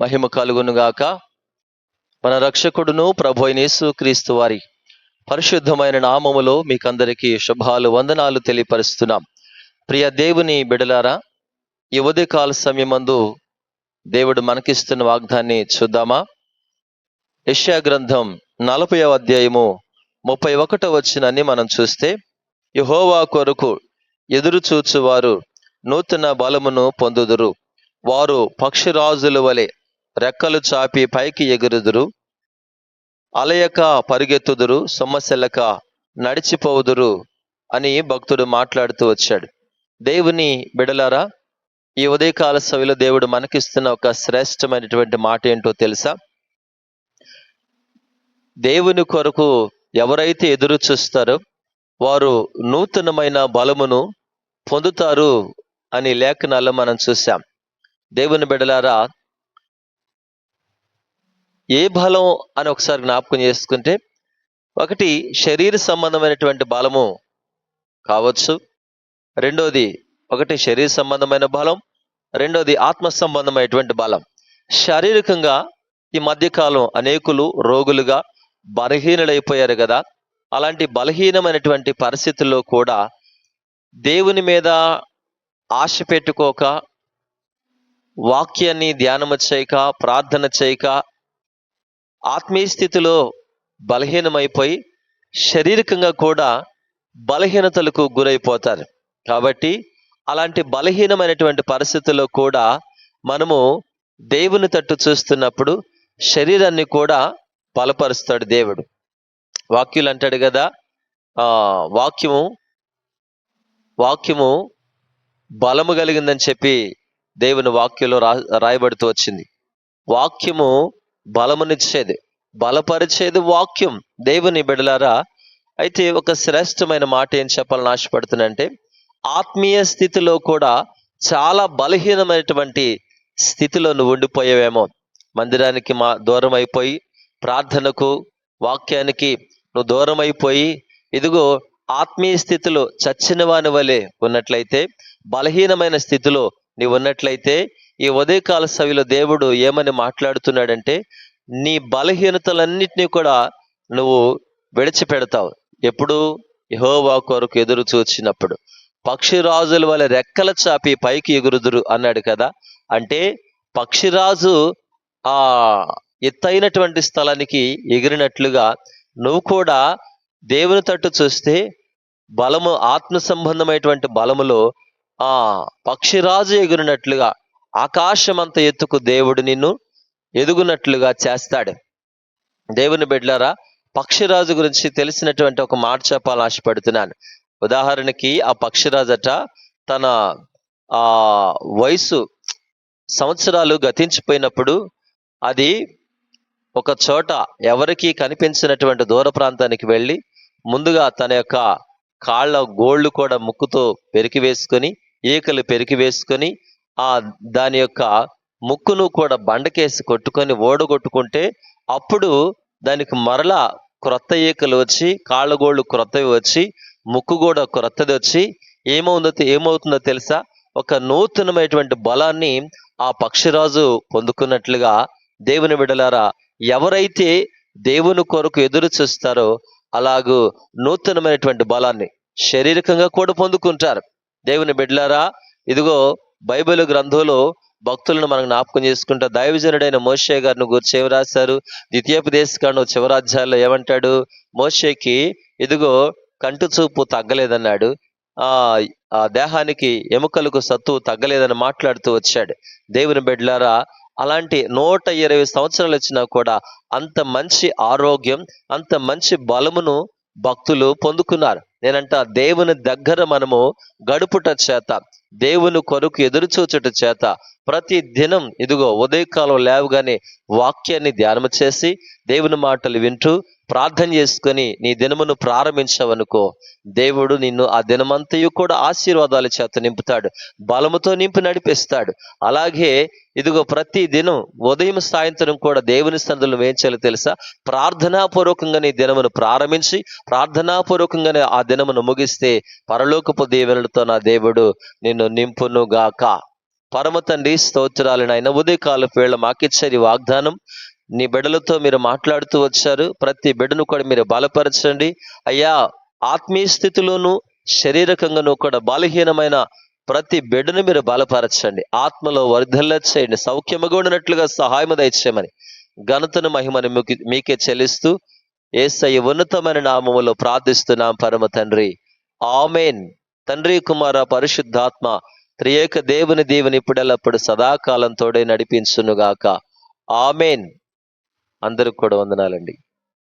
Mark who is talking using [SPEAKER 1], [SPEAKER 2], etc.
[SPEAKER 1] మహిమ కలుగునుగాక మన రక్షకుడును ప్రభోయినేసు క్రీస్తు వారి పరిశుద్ధమైన నామములో మీకందరికీ శుభాలు వందనాలు తెలియపరుస్తున్నాం. ప్రియ దేవుని బిడలారా ఈ ఉదయకాల సమయమందు దేవుడు మనకిస్తున్న వాగ్దాన్ని చూద్దామా? యష్యా గ్రంథం నలభై అధ్యాయము ముప్పై ఒకటో వచ్చినని మనం చూస్తే యహోవా కొరకు ఎదురు చూచువారు నూతన బలమును పొందుదురు. వారు పక్షిరాజుల వలె రెక్కలు చాపి పైకి ఎగురుదురు అలయక పరిగెత్తుదురు సొమ్మసెలక నడిచిపోవుదురు అని భక్తుడు మాట్లాడుతూ వచ్చాడు. దేవుని బిడలారా ఈ ఉదయకాల సవిలో దేవుడు మనకిస్తున్న ఒక శ్రేష్టమైనటువంటి మాట ఏంటో తెలుసా? దేవుని కొరకు ఎవరైతే ఎదురు చూస్తారో వారు నూతనమైన బలమును పొందుతారు అని లేఖనాల్లో మనం చూసాం దేవుని బిడలారా ఏ బలం అని ఒకసారి జ్ఞాపకం చేసుకుంటే ఒకటి శరీర సంబంధమైనటువంటి బలము కావచ్చు. రెండోది ఒకటి శరీర సంబంధమైన బలం రెండోది ఆత్మ సంబంధమైనటువంటి బలం. శారీరకంగా ఈ మధ్యకాలం అనేకులు రోగులుగా బలహీనులైపోయారు కదా. అలాంటి బలహీనమైనటువంటి పరిస్థితుల్లో కూడా దేవుని మీద ఆశ పెట్టుకోక వాక్యాన్ని ధ్యానము చేయక ప్రార్థన చేయక ఆత్మీయ స్థితిలో బలహీనమైపోయి శారీరకంగా కూడా బలహీనతలకు గురైపోతారు. కాబట్టి అలాంటి బలహీనమైనటువంటి పరిస్థితుల్లో కూడా మనము దేవుని తట్టు చూస్తున్నప్పుడు శరీరాన్ని కూడా బలపరుస్తాడు దేవుడు. వాక్యులు అంటాడు కదా ఆ వాక్యము వాక్యము బలము కలిగిందని చెప్పి దేవుని వాక్యంలో రా రాయబడుతూ వచ్చింది. వాక్యము బలమునిచ్చేది బలపరిచేది వాక్యం. దేవుని బిడలారా అయితే ఒక శ్రేష్టమైన మాట ఏం చెప్పాలని ఆశపడుతున్నంటే ఆత్మీయ స్థితిలో కూడా చాలా బలహీనమైనటువంటి స్థితిలో నువ్వు ఉండిపోయావేమో. మందిరానికి మా దూరం అయిపోయి ప్రార్థనకు వాక్యానికి నువ్వు దూరం అయిపోయి ఇదిగో ఆత్మీయ స్థితిలో చచ్చిన వాని వలె ఉన్నట్లయితే బలహీనమైన స్థితిలో నీవు ఉన్నట్లయితే ఈ ఉదయకాల సవిలో దేవుడు ఏమని మాట్లాడుతున్నాడంటే నీ బలహీనతలన్నిటినీ కూడా నువ్వు విడిచిపెడతావు. ఎప్పుడు యహోవా కొరకు ఎదురు చూచినప్పుడు. పక్షిరాజుల వల్ల రెక్కల చాపి పైకి ఎగురుదురు అన్నాడు కదా. అంటే పక్షిరాజు ఆ ఎత్తైనటువంటి స్థలానికి ఎగిరినట్లుగా నువ్వు కూడా దేవుని తట్టు చూస్తే బలము ఆత్మ సంబంధమైనటువంటి బలములో ఆ పక్షిరాజు ఎగురినట్లుగా ఆకాశమంత ఎత్తుకు దేవుడు నిన్ను ఎదుగునట్లుగా చేస్తాడు. దేవుని బిడ్లారా పక్షిరాజు గురించి తెలిసినటువంటి ఒక మాట చెప్పాలని ఆశపడుతున్నాను. ఉదాహరణకి ఆ పక్షిరాజట తన ఆ వయసు సంవత్సరాలు గతించిపోయినప్పుడు అది ఒక చోట ఎవరికి కనిపించినటువంటి దూర ప్రాంతానికి వెళ్ళి ముందుగా తన యొక్క కాళ్ళ గోళ్ళు కూడా ముక్కుతో పెరికి వేసుకొని ఈకలు పెరికి వేసుకొని ఆ దాని యొక్క ముక్కును కూడా బండకేసి కొట్టుకొని ఓడగొట్టుకుంటే అప్పుడు దానికి మరలా క్రొత్త ఈకలు వచ్చి కాళ్ళగోళ్ళు క్రొత్తవి వచ్చి ముక్కు కూడా క్రొత్తది వచ్చి ఏమవుందో ఏమవుతుందో తెలుసా? ఒక నూతనమైనటువంటి బలాన్ని ఆ పక్షిరాజు పొందుకున్నట్లుగా దేవుని విడలారా ఎవరైతే దేవుని కొరకు ఎదురు చూస్తారో అలాగూ నూతనమైనటువంటి బలాన్ని శారీరకంగా కూడా పొందుకుంటారు. దేవుని బిడ్లారా ఇదిగో బైబిల్ గ్రంథంలో భక్తులను మనం జ్ఞాపకం చేసుకుంటా దైవజనుడైన మోషే గారిని గురించి ఏమి రాశారు? ద్వితీయోపదేశకాండం చివరాధ్యాయంలో ఏమంటాడు? మోషేకి ఇదిగో కంటి చూపు తగ్గలేదన్నాడు. ఆ ఆ దేహానికి ఎముకలకు సత్తువు తగ్గలేదని మాట్లాడుతూ వచ్చాడు. దేవుని బిడ్లారా అలాంటి నూట ఇరవై సంవత్సరాలు వచ్చినా కూడా అంత మంచి ఆరోగ్యం అంత మంచి బలమును భక్తులు పొందుకున్నారు. నేనంట దేవుని దగ్గర మనము గడుపుట చేత దేవుని కొరకు ఎదురు చూచుట చేత ప్రతి దినం ఇదిగో ఉదయకాలం లేవగానే వాక్యాన్ని ధ్యానం చేసి దేవుని మాటలు వింటూ ప్రార్థన చేసుకొని నీ దినమును ప్రారంభించవనుకో. దేవుడు నిన్ను ఆ దినమంతయు కూడా ఆశీర్వాదాల చేత నింపుతాడు బలముతో నింపి నడిపిస్తాడు. అలాగే ఇదిగో ప్రతి దినం ఉదయం సాయంత్రం కూడా దేవుని సందులు వేయించాలో తెలుసా? ప్రార్థనాపూర్వకంగా నీ దినమును ప్రారంభించి ప్రార్థనాపూర్వకంగానే ఆ దినమును ముగిస్తే పరలోకపు దీవెనలతో నా దేవుడు నిన్ను నింపును గాక పరమ తండ్రి స్తోత్రాలు నాయన. ఉదయకాల వేళ మాకిచ్చని వాగ్దానం నీ బిడ్డలతో మీరు మాట్లాడుతూ వచ్చారు. ప్రతి బిడ్డను కూడా మీరు బలపరచండి. అయ్యా ఆత్మీయ స్థితిలోనూ శరీరకంగానూ కూడా బలహీనమైన ప్రతి బిడ్డను మీరు బలపరచండి. ఆత్మలో వర్ధల్ల చేయండి. సౌఖ్యముగా ఉన్నట్లుగా సహాయము దయచేయమని ఘనతను మహిమని మీకే చెల్లిస్తూ ఏసయ్య ఉన్నతమైన నామములో ప్రార్థిస్తున్నాం పరమ తండ్రి. ఆమెన్. తండ్రి కుమార పరిశుద్ధాత్మ త్రియేక దేవుని దేవుని ఇప్పుడెల్లప్పుడు సదాకాలం తోడే నడిపించునుగాక. ఆమెన్. అందరికి కూడా వందనాలండి.